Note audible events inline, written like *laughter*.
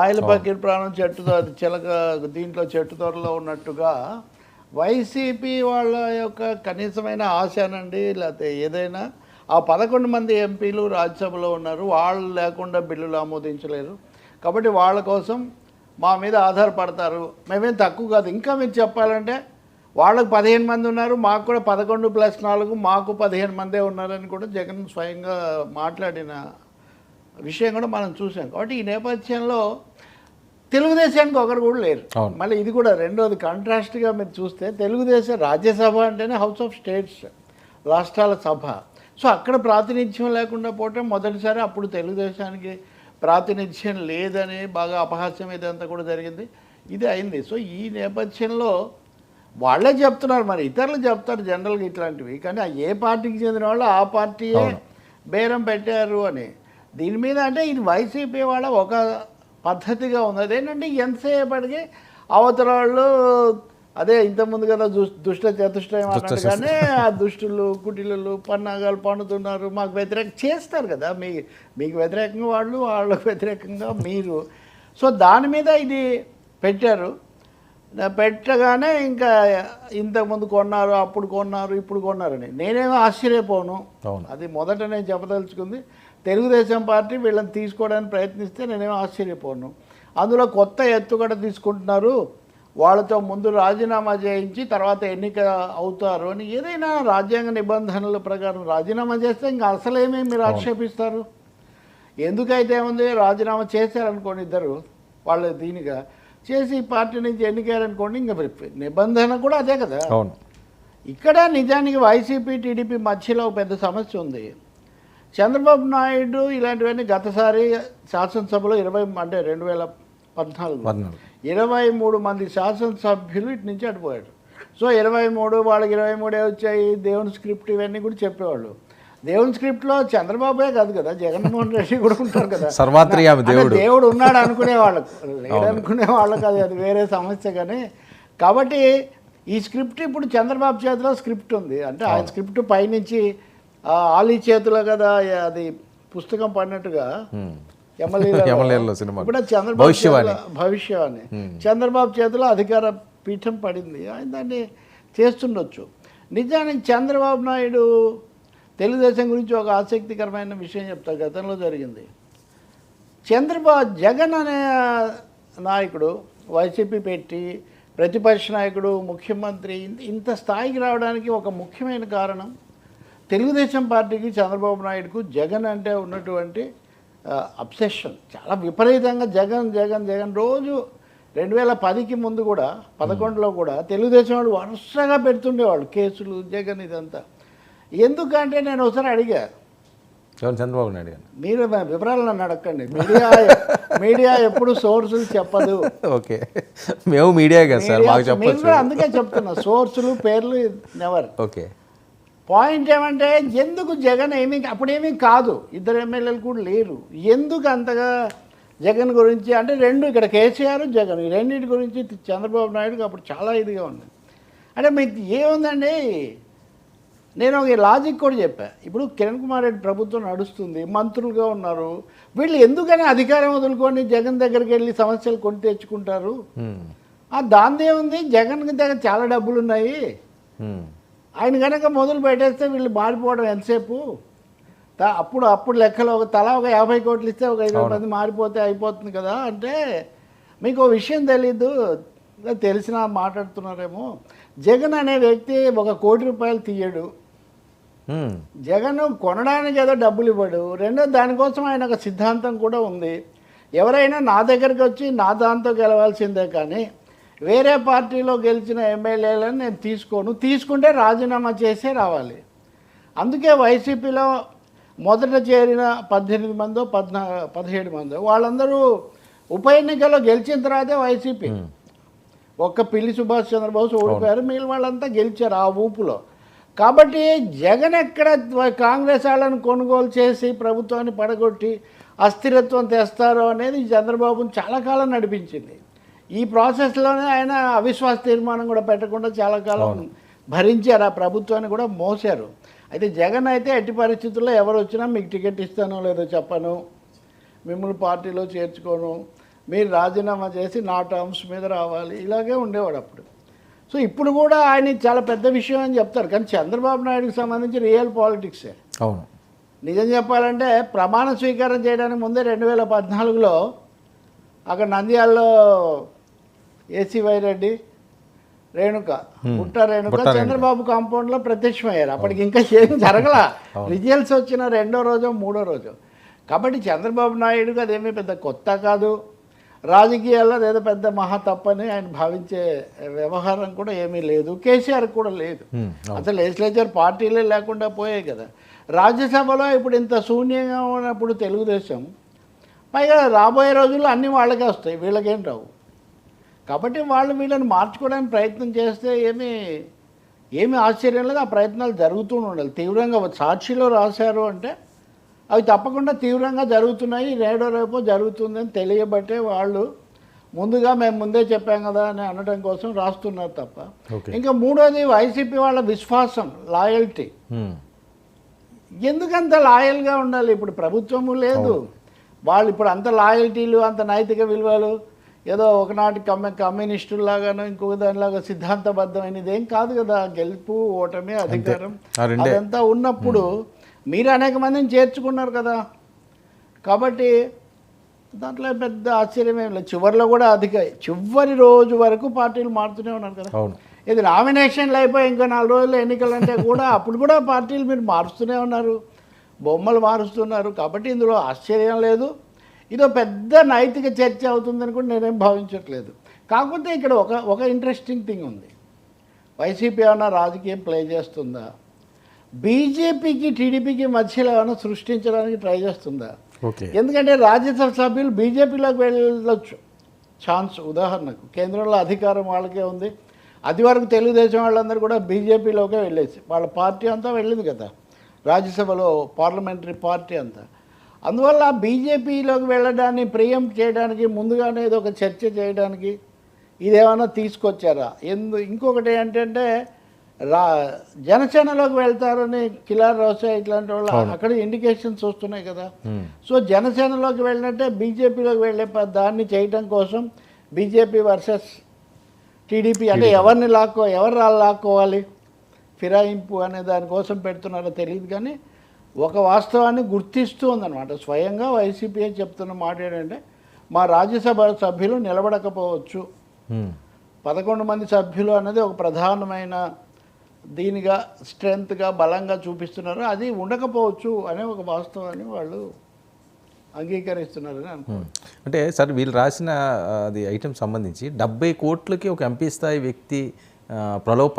Oil Pakir ప్రాణం చెట్టుతో అది చిలక దీంట్లో చెట్టు తోరలో ఉన్నట్టుగా వైసీపీ వాళ్ళ యొక్క కనీసమైన ఆశనండి లేకపోతే ఏదైనా. ఆ పదకొండు మంది ఎంపీలు రాజ్యసభలో ఉన్నారు వాళ్ళు లేకుండా బిల్లులు ఆమోదించలేరు. కాబట్టి వాళ్ళ కోసం మా మీద ఆధారపడతారు. మేమేం తక్కువ కాదు. ఇంకా మీరు చెప్పాలంటే వాళ్ళకు పదిహేను మంది ఉన్నారు మాకు కూడా పదకొండు ప్లస్ నాలుగు మాకు పదిహేను మందే ఉన్నారని కూడా జగన్ స్వయంగా మాట్లాడిన విషయం కూడా మనం చూసాం. కాబట్టి ఈ నేపథ్యంలో తెలుగుదేశానికి ఒకరు కూడా లేరు. మళ్ళీ ఇది కూడా రెండోది కాంట్రాస్ట్గా మీరు చూస్తే తెలుగుదేశం రాజ్యసభ అంటేనే హౌస్ ఆఫ్ స్టేట్స్ రాష్ట్రాల సభ. సో అక్కడ ప్రాతినిధ్యం లేకుండా పోవటం మొదటిసారి అప్పుడు తెలుగుదేశానికి ప్రాతినిధ్యం లేదని బాగా అపహాస్యం ఇదంతా కూడా జరిగింది. ఇది అయింది. సో ఈ నేపథ్యంలో వాళ్ళే చెప్తున్నారు. మరి ఇతరులు చెప్తారు జనరల్గా ఇట్లాంటివి. కానీ ఏ పార్టీకి చెందిన వాళ్ళు ఆ పార్టీయే బేరం పెట్టారు అని. దీని మీద అంటే ఇది వైసీపీ వాళ్ళ ఒక పద్ధతిగా ఉంది అదేంటంటే ఎంతసేపటికి అవతల వాళ్ళు అదే ఇంతకుముందు కదా దుష్- దుష్ట చతుష్టయం అన్నట్టుగానే ఆ దుష్టులు కుటిలు పన్నాగాలు పండుతున్నారు. మాకు వ్యతిరేకం చేస్తారు కదా. మీ మీకు వ్యతిరేకంగా వాళ్ళు వాళ్ళకు వ్యతిరేకంగా మీరు. సో దాని మీద ఇది పెట్టారు. పెట్టగానే ఇంకా ఇంతకుముందు కొన్నారు అప్పుడు కొన్నారు ఇప్పుడు కొన్నారని. నేనేమో ఆశ్చర్యపోను. అవును. అది మొదట నేను చెప్పదలుచుకుంది. తెలుగుదేశం పార్టీ వీళ్ళని తీసుకోవడానికి ప్రయత్నిస్తే నేనేమో ఆశ్చర్యపోను. అందులో కొత్త ఎత్తుగడ తీసుకుంటున్నారు. వాళ్ళతో ముందు రాజీనామా చేయించి తర్వాత ఎన్నిక అవుతారు అని ఏదైనా రాజ్యాంగ నిబంధనల ప్రకారం రాజీనామా చేస్తే ఇంకా అసలేమీ మీరు ఆక్షేపిస్తారు? ఎందుకైతే ఉంది రాజీనామా చేశారనుకోండి ఇద్దరు వాళ్ళు దీనిగా. చేసి పార్టీ నుంచి ఎన్నికయ్యారనుకోండి ఇంకా నిబంధన కూడా అదే కదా. ఇక్కడ నిజానికి వైసీపీ టీడీపీ మధ్యలో పెద్ద సమస్య ఉంది. చంద్రబాబు నాయుడు ఇలాంటివన్నీ గతసారి శాసనసభలో ఇరవై అంటే రెండు వేల పద్నాలుగు. ఇరవై మూడు మంది శాసనసభ్యులు ఇటు నుంచి అటుపోయారు సో ఇరవై మూడు వాళ్ళకి ఇరవై మూడే వచ్చాయి దేవుని స్క్రిప్ట్ ఇవన్నీ కూడా చెప్పేవాళ్ళు. దేవుని స్క్రిప్ట్లో చంద్రబాబే కాదు కదా జగన్మోహన్ రెడ్డి కూడా ఉంటారు కదా. సర్వాత్రియామి అంటే దేవుడు. దేవుడు ఉన్నాడు అనుకునే వాళ్ళకు. లేడు అనుకునే వాళ్ళకి అది అది వేరే సమస్య కానీ. కాబట్టి ఈ స్క్రిప్ట్ ఇప్పుడు చంద్రబాబు చేతిలో స్క్రిప్ట్ ఉంది. అంటే ఆ స్క్రిప్ట్ పైనుంచి ఆలీ చేతిలో కదా అది పుస్తకం పడినట్టుగా. ఎమ్మెల్యేల సినిమా. ఇప్పుడు చంద్రబాబు భవిష్యవాణి. చంద్రబాబు చేతిలో అధికార పీఠం పడింది ఆయన దాన్ని చేస్తుండొచ్చు నిజానికి చంద్రబాబు నాయుడు తెలుగుదేశం గురించి ఒక ఆసక్తికరమైన విషయం చెప్తా గతంలో జరిగింది చంద్రబాబు జగన్ అనే నాయకుడు వైసీపీ పెట్టి ప్రతిపక్ష నాయకుడు ముఖ్యమంత్రి ఇంత స్థాయికి రావడానికి ఒక ముఖ్యమైన కారణం తెలుగుదేశం పార్టీకి చంద్రబాబు నాయుడుకు జగన్ అంటే ఉన్నటువంటి అబ్సెషన్. చాలా విపరీతంగా జగన్ జగన్ జగన్ రోజు రెండు వేల పదికి ముందు కూడా పదకొండులో కూడా తెలుగుదేశం వాళ్ళు వరుసగా పెడుతుండేవాళ్ళు కేసులు జగన్ ఇదంతా. ఎందుకంటే నేను ఒకసారి అడిగా. చంద్రబాబు నాయుడు మీరు వివరాలు నన్ను అడగండి. మీడియా మీడియా ఎప్పుడు సోర్సులు చెప్పదు. ఓకే. మేము మీడియా కదా సార్ మాకు చెప్పొచ్చు. అందుకే చెప్తున్నా. సోర్సులు పేర్లు నెవర్. ఓకే. పాయింట్ ఏమంటే ఎందుకు జగన్ ఏమీ అప్పుడేమీ కాదు. ఇద్దరు ఎమ్మెల్యేలు కూడా లేరు. ఎందుకు అంతగా జగన్ గురించి అంటే రెండు ఇక్కడ కేసీఆర్ జగన్. ఈ రెండింటి గురించి చంద్రబాబు నాయుడుకి అప్పుడు చాలా ఇదిగా ఉంది. అంటే మీకు ఏముందండి? నేను ఒక లాజిక్ కూడా చెప్పా. ఇప్పుడు కిరణ్ కుమార్ రెడ్డి ప్రభుత్వం నడుస్తుంది మంత్రులుగా ఉన్నారు. వీళ్ళు ఎందుకని అధికారం వదులుకొని జగన్ దగ్గరికి వెళ్ళి సమస్యలు కొని తెచ్చుకుంటారు? దాందే ఉంది జగన్ దగ్గర చాలా డబ్బులు ఉన్నాయి. ఆయన కనుక మొదలు పెట్టేస్తే వీళ్ళు మారిపోవడం ఎంతసేపు? అప్పుడు అప్పుడు లెక్కలో ఒక తల ఒక యాభై కోట్లు ఇస్తే ఒక ఇరవై మంది మారిపోతే అయిపోతుంది కదా? అంటే మీకు విషయం తెలీదు తెలిసిన మాట్లాడుతున్నారేమో. జగన్ అనే వ్యక్తి ఒక కోటి రూపాయలు తీయడు. జగన్ కొనడానికి ఏదో డబ్బులు ఇవ్వడు. రెండో దానికోసం ఆయన ఒక సిద్ధాంతం కూడా ఉంది. ఎవరైనా నా దగ్గరికి వచ్చి నా దాంతో గెలవాల్సిందే కానీ వేరే పార్టీలో గెలిచిన ఎమ్మెల్యేలను నేను తీసుకోను. తీసుకుంటే రాజీనామా చేసే రావాలి. అందుకే వైసీపీలో మొదట చేరిన పద్దెనిమిది మందో పద్నా పదిహేడు మందో వాళ్ళందరూ ఉప ఎన్నికల్లో గెలిచిన తర్వాతే వైసీపీ. ఒక్క పిల్లి సుభాష్ చంద్రబోస్ ఓడిపోయారు. మిగిలిన వాళ్ళంతా గెలిచారు ఆ ఊపులో. కాబట్టి జగన్ ఎక్కడ కాంగ్రెస్ వాళ్ళని కొనుగోలు చేసి ప్రభుత్వాన్ని పడగొట్టి అస్థిరత్వం తెస్తారో అనేది చంద్రబాబును చాలా కాలం నడిపించింది. ఈ ప్రాసెస్లోనే ఆయన అవిశ్వాస తీర్మానం కూడా పెట్టకుండా చాలా కాలం భరించారు. ఆ ప్రభుత్వాన్ని కూడా మోసారు అయితే జగన్ అయితే ఎట్టి పరిస్థితుల్లో ఎవరు వచ్చినా మీకు టికెట్ ఇస్తానో లేదో చెప్పను. మిమ్మల్ని పార్టీలో చేర్చుకోను. మీరు రాజీనామా చేసి నా టర్మ్స్ మీద రావాలి. ఇలాగే ఉండేవాడు అప్పుడు. సో ఇప్పుడు కూడా ఆయన చాలా పెద్ద విషయం అని చెప్తారు. కానీ చంద్రబాబు నాయుడుకి సంబంధించి రియల్ పాలిటిక్సే అవును. నిజం చెప్పాలంటే ప్రమాణ స్వీకారం చేయడానికి ముందే రెండు వేల పద్నాలుగులో అక్కడ నంద్యాలలో ఏసీ వైరెడ్డి రేణుక. బుట్ట రేణుక. చంద్రబాబు కాంపౌండ్లో ప్రత్యక్షమయ్యారు అప్పటికి ఇంకా ఏం జరగల. రిజల్ట్స్ వచ్చిన రెండో రోజు మూడో రోజు. కాబట్టి చంద్రబాబు నాయుడుకి అదేమీ పెద్ద కొత్త కాదు. రాజకీయాల్లో అదేదో పెద్ద మహా తప్పని ఆయన భావించే వ్యవహారం కూడా ఏమీ లేదు. కేసీఆర్ కూడా లేదు. అసలు లెజిస్లేచర్ పార్టీలే లేకుండా పోయాయి కదా. రాజ్యసభలో ఇప్పుడు ఇంత శూన్యంగా ఉన్నప్పుడు తెలుగుదేశం పైగా రాబోయే రోజుల్లో అన్నీ వాళ్ళకే వస్తాయి. వీళ్ళకేం రావు. కాబట్టి వాళ్ళు వీళ్ళని మార్చుకోవడానికి ప్రయత్నం చేస్తే ఏమీ ఏమీ ఆశ్చర్యం లేదు. ఆ ప్రయత్నాలు జరుగుతూ ఉండాలి. తీవ్రంగా సాక్షిలో రాశారు అంటే అవి తప్పకుండా తీవ్రంగా జరుగుతున్నాయి. రేడో రేపో జరుగుతుందని తెలియబట్టే వాళ్ళు ముందుగా మేము ముందే చెప్పాం కదా అని అనడం కోసం రాస్తున్నారు తప్ప. ఇంకా మూడోది వైసీపీ వాళ్ళ విశ్వాసం లాయల్టీ. ఉమ్, ఎందుకంత లాయల్గా ఉండాలి? ఇప్పుడు ప్రభుత్వము లేదు. వాళ్ళు ఇప్పుడు అంత లాయల్టీలు అంత నైతిక విలువలు ఏదో ఒకనాటి కమ్మ కమ్యూనిస్టులాగానో ఇంకొక దానిలాగా సిద్ధాంతబద్ధమైనది ఏం కాదు కదా. గెలుపు ఓటమి అధికారం. అదంతా ఉన్నప్పుడు మీరు అనేక మందిని చేర్చుకున్నారు కదా. కాబట్టి దాంట్లో పెద్ద ఆశ్చర్యం ఏం లేదు. చివరిలో కూడా అధిక చివరి రోజు వరకు పార్టీలు మారుతూనే ఉన్నారు కదా. ఇది నామినేషన్లు అయిపోయి ఇంకో నాలుగు రోజులు ఎన్నికలు అంటే కూడా *laughs* అప్పుడు కూడా పార్టీలు మీరు మారుస్తూనే ఉన్నారు. బొమ్మలు మారుస్తున్నారు. కాబట్టి ఇందులో ఆశ్చర్యం లేదు. ఇదో పెద్ద నైతిక చర్చ అవుతుందని కూడా నేనేం భావించట్లేదు. కాకపోతే ఇక్కడ ఒక ఒక ఇంట్రెస్టింగ్ థింగ్ ఉంది. వైసీపీ ఏమైనా రాజకీయం ప్లే చేస్తుందా? బీజేపీకి టీడీపీకి మధ్యలో ఏమైనా సృష్టించడానికి ట్రై చేస్తుందా? ఎందుకంటే రాజ్యసభ సభ్యులు బీజేపీలోకి వెళ్ళొచ్చు. ఛాన్స్ ఉదాహరణకు కేంద్రంలో అధికారం వాళ్ళకే ఉంది. అది వరకు తెలుగుదేశం వాళ్ళందరూ కూడా బీజేపీలోకే వెళ్ళేసి వాళ్ళ పార్టీ అంతా వెళ్ళింది కదా? రాజ్యసభలో పార్లమెంటరీ పార్టీ అంతా. అందువల్ల బీజేపీలోకి వెళ్ళడాన్ని ప్రియం చేయడానికి ముందుగానే ఏదో ఒక చర్చ చేయడానికి ఇదేమన్నా తీసుకొచ్చారా? ఎందు ఇంకొకటి ఏంటంటే రా జనసేనలోకి వెళ్తారని కిలార్ రోసే ఇట్లాంటి వాళ్ళు అక్కడ ఇండికేషన్స్ వస్తున్నాయి కదా. సో జనసేనలోకి వెళ్ళినట్టే బీజేపీలోకి వెళ్ళే దాన్ని చేయటం కోసం బీజేపీ వర్సెస్ టీడీపీ అంటే ఎవరిని లాక్కో ఎవరు లాక్కోవాలి? ఫిరాయింపు అనే దానికోసం పెడుతున్నారో తెలియదు కానీ ఒక వాస్తవాన్ని గుర్తిస్తూ ఉందన్నమాట స్వయంగా వైసీపీ చెప్తున్న మాట ఏంటంటే మా రాజ్యసభ సభ్యులు నిలబడకపోవచ్చు. పదకొండు మంది సభ్యులు అన్నది ఒక ప్రధానమైన దీనిగా స్ట్రెంగ్త్గా బలంగా చూపిస్తున్నారు. అది ఉండకపోవచ్చు అనే ఒక వాస్తవాన్ని వాళ్ళు అంగీకరిస్తున్నారని. అంటే సార్ వీళ్ళు రాసిన అది ఐటమ్ సంబంధించి డెబ్బై కోట్లకి ఒక ఎంపీ స్థాయి వ్యక్తి ఆ, ప్రలోభ